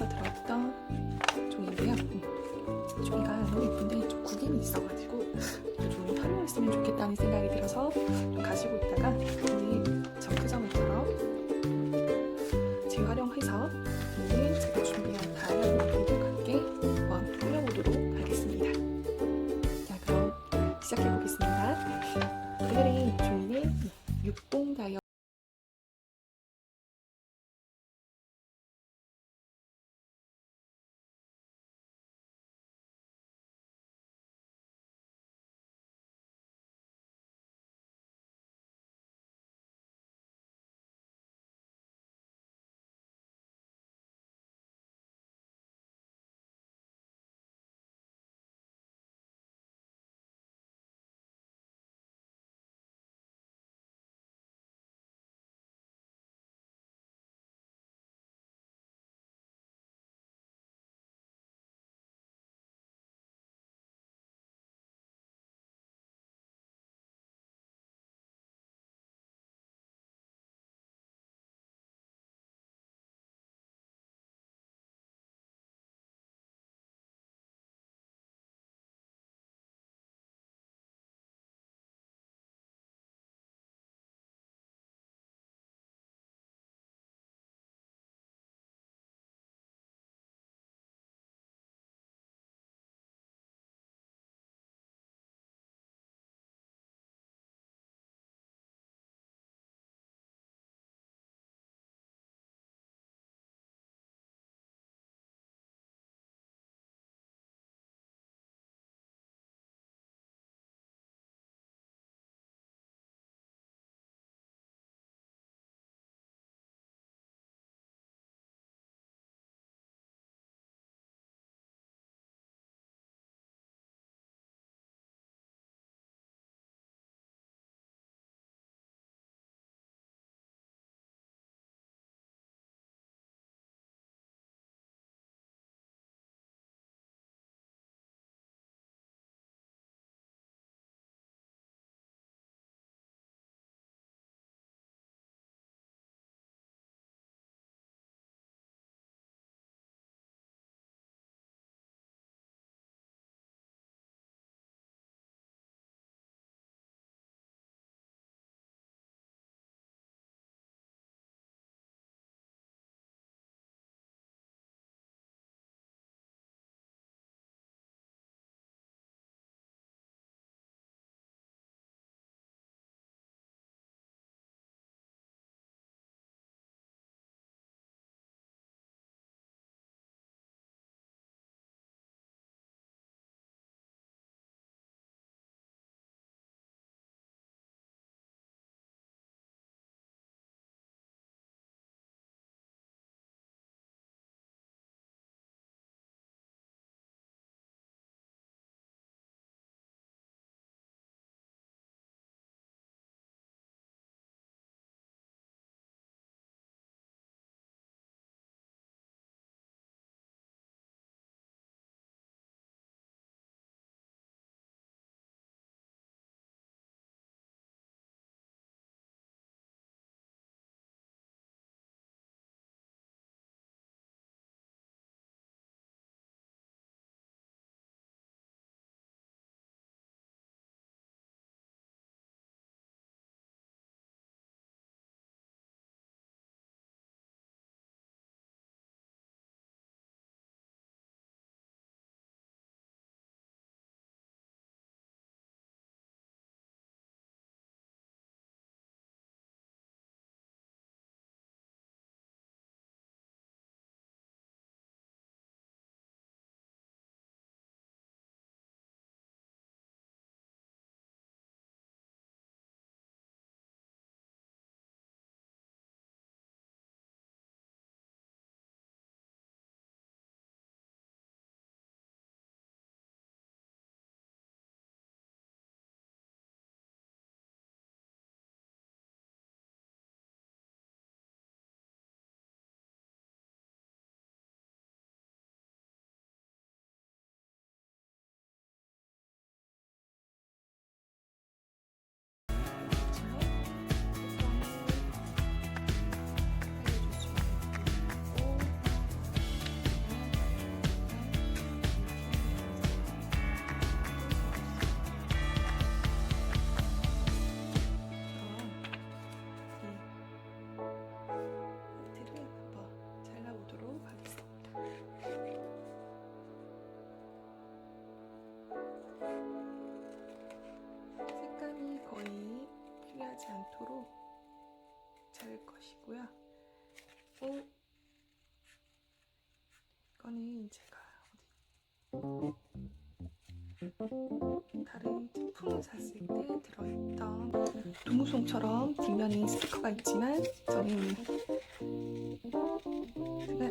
레 있고 이거는 제가 어디 다른 제품을 샀을 때 들어있던 동무송처럼 뒷면에 스티커가 있지만 저는 제가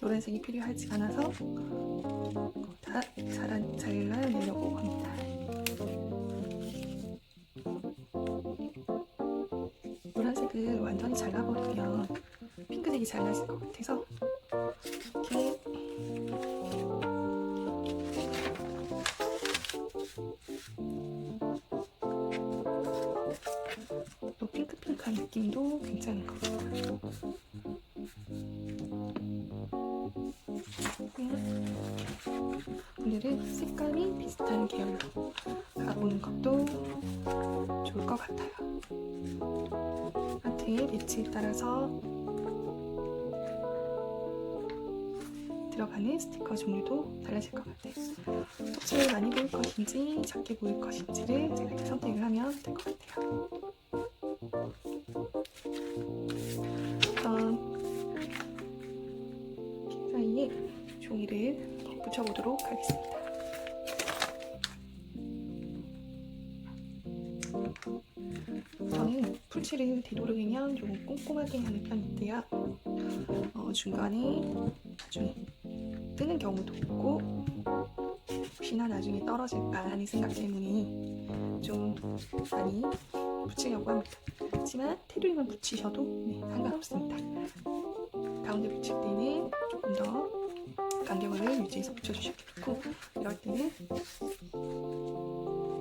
노란색이 필요하지 않아서 다 잘라 내려고 합니다. 또 핑크핑크한 느낌도 괜찮은 것 같아요. 오늘은 색감이 비슷한 계열로 가보는 것도 좋을 것 같아요. 하트의 배치에 따라서 들어가는 스티커 종류도 달라질 것 같아요. 혹시 많이 보일 것인지 작게 보일 것인지를 제가 선택을 하면 될 것 같아요. 종이를 붙여보도록 하겠습니다. 저는 풀칠을 되도록이면 조금 꼼꼼하게 하는 편인데요. 어, 중간에 나중에 뜨는 경우도 있고 혹시나 나중에 떨어질까 하는 생각 때문에 좀 많이 붙이려고 합니다. 하지만 테두리만 붙이셔도 네, 상관없습니다. 가운데 붙일 때는 조금 더 간격을 유지해서 붙여주셔도 좋고 이럴 때는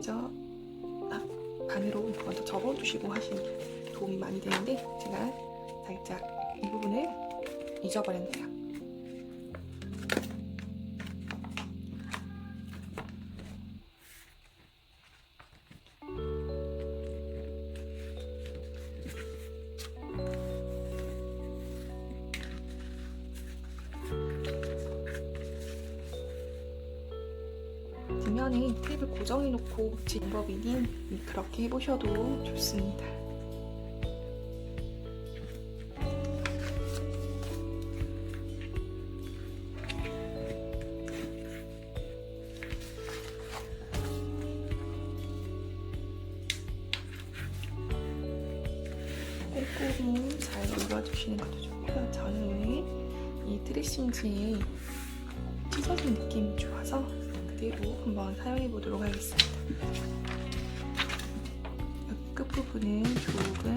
저앞 반으로 먼저 접어주시고 하시는 게 도움이 많이 되는데 제가 살짝 이 부분을 잊어버렸네요. 붙이는 법이니 그렇게 해보셔도 좋습니다. 꼼꼼히 잘 눌러주시는 것도 좋고요. 저는 이 트레싱지에 찢어진 느낌이 좋아서 그대로 한번 사용해 보도록 하겠습니다. 끝부분은 좁은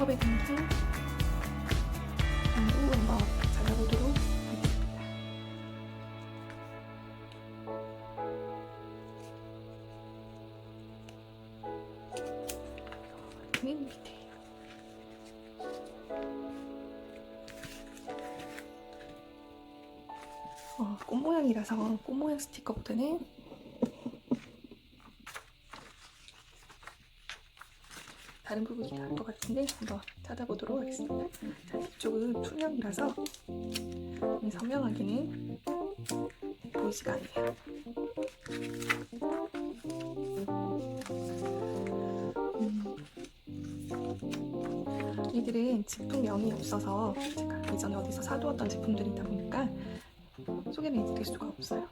컵에 담긴 양도 한번 잘라보도록 하겠습니다. 맨 밑에 어, 꽃 모양이라서 꽃 모양 스티커보다는 다른 부분이 다를 것 같은데 한번 찾아보도록 하겠습니다. 자, 이쪽은 투명이라서 선명하게는 보이지가 않네요. 음. 이들은 제품명이 없어서 제가 예전에 어디서 사두었던 제품들이다 보니까 소개를 해드릴 수가 없어요.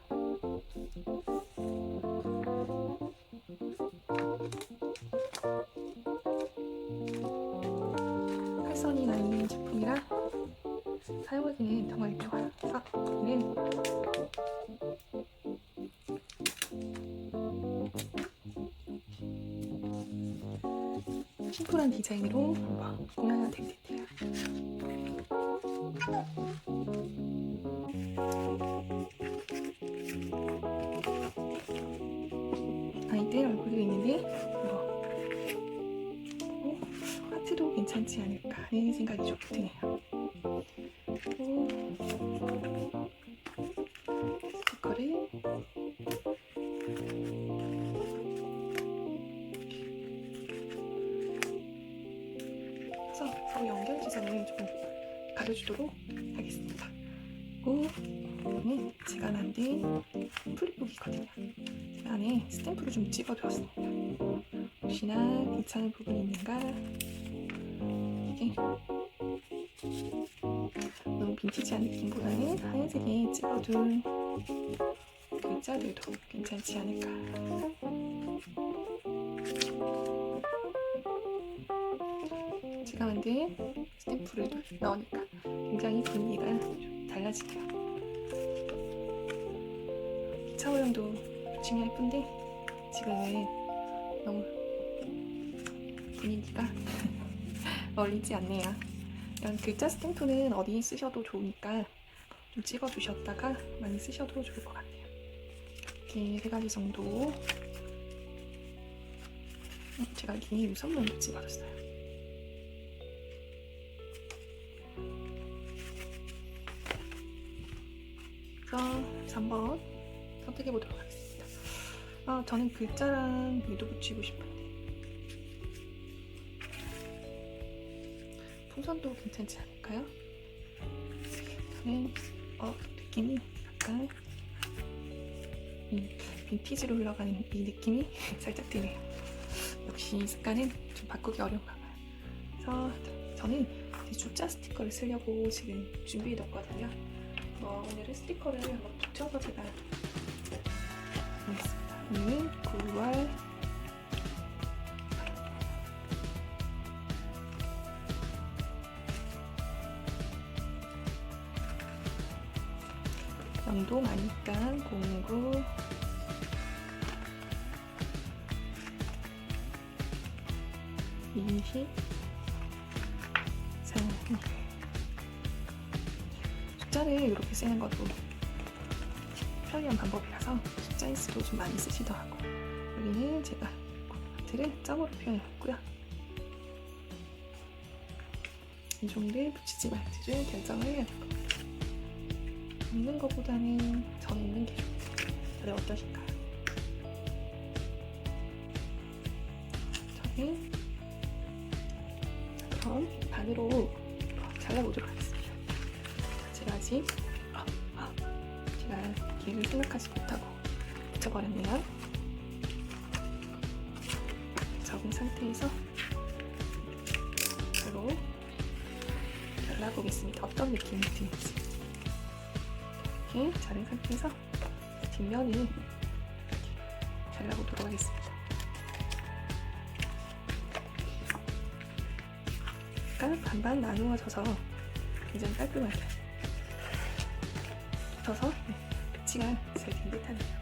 심플한 디자인으로 한번 꾸며 지점을 좀 가려주도록 하겠습니다. 그리고 이거는 제가 만든 플립북이거든요. 제가 안에 스탬프를 좀 찍어두었습니다. 혹시나 괜찮은 부분이 있는가 이게 너무 빈티지한 느낌보다는 하얀색에 찍어둔 글자들도 괜찮지 않을까 제가 만든 스탬프를 넣으니까 굉장히 분위기가 기차 모양도 좋지만 예쁜데 지금은 너무 분위기가 어울리지 않네요. 이런 글자 스탬프는 어디 쓰셔도 좋으니까 좀 찍어두셨다가 많이 쓰셔도 좋을 것 같아요. 이렇게 세 가지 정도 음, 제가 여기 우선문도 찍어줬어요. 선택해 보도록 하겠습니다. 아, 저는 글자랑 위도 붙이고 싶은데 풍선도 괜찮지 않을까요? 저는 어 느낌이 약간 이 빈티지로 흘러가는 이 느낌이 살짝 드네요. 역시 습관은 좀 바꾸기 어려운가 봐요. 그래서 저는 숫자 스티커를 쓰려고 지금 준비해 뒀거든요. 어, 오늘은 스티커를 한번 붙여서 제가 보겠습니다. 오늘 9월 영도 많으니까 09 20 자, 숫자를 이렇게 쓰는 것도 편리한 방법이라 서 숫자 인수도 좀 많이 쓰시더라고요. 여기는 제가 하트를 점으로 표현해봤고요. 이 종이를 붙이지 말지를 결정을 해야 될것 같아요. 있는 것보다는 저는 있는 게 좋아요. 다들 어떠실까요? 저는 그럼 반으로 잘라보도록 하겠습니다. 제가 아, 길을 생각하지 못하고 붙여버렸네요. 적은 상태에서 바로 잘라보겠습니다. 어떤 느낌이 드는지. 이렇게 자른 상태에서 뒷면을 잘라보도록 하겠습니다. 약간 반반 나누어져서 굉장히 깔끔하게 붙어서 네, 시간 쓸 텐데 타네요.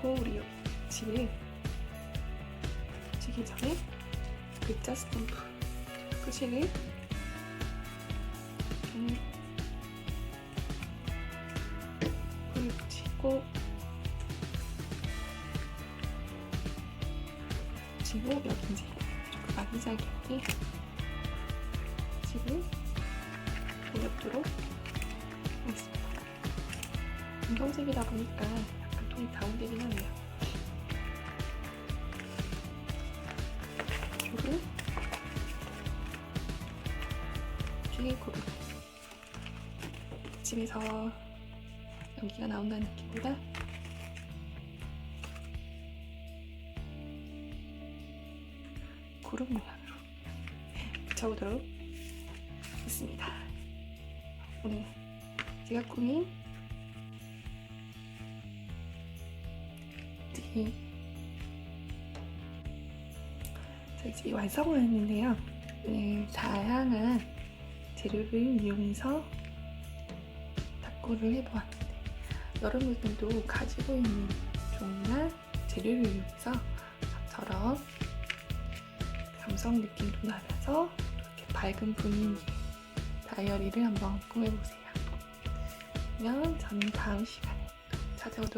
고우리요 집에 지기 전에 글자 스탬프 표시를 종이로 찍고 지고 여기 이제 이렇게 마기자기 지금 올려도록 하겠습니다. 검정색이다 보니까 약간 톤이 다운되긴 하네요. 이쪽을 주의고를 집에서 연기가 나온다는 느낌보다 하겠습니다. 오늘 제가 꾸민 티 자, 이제 완성을 했는데요. 오늘 다양한 재료를 이용해서 탁구를 해보았는데 여러분들도 가지고 있는 종이나 재료를 이용해서 저처럼 감성 느낌도 나면서 이렇게 밝은 분위기 다이어리를 한번 꾸며보세요. 그러면 저는 다음 시간에 또 찾아오도록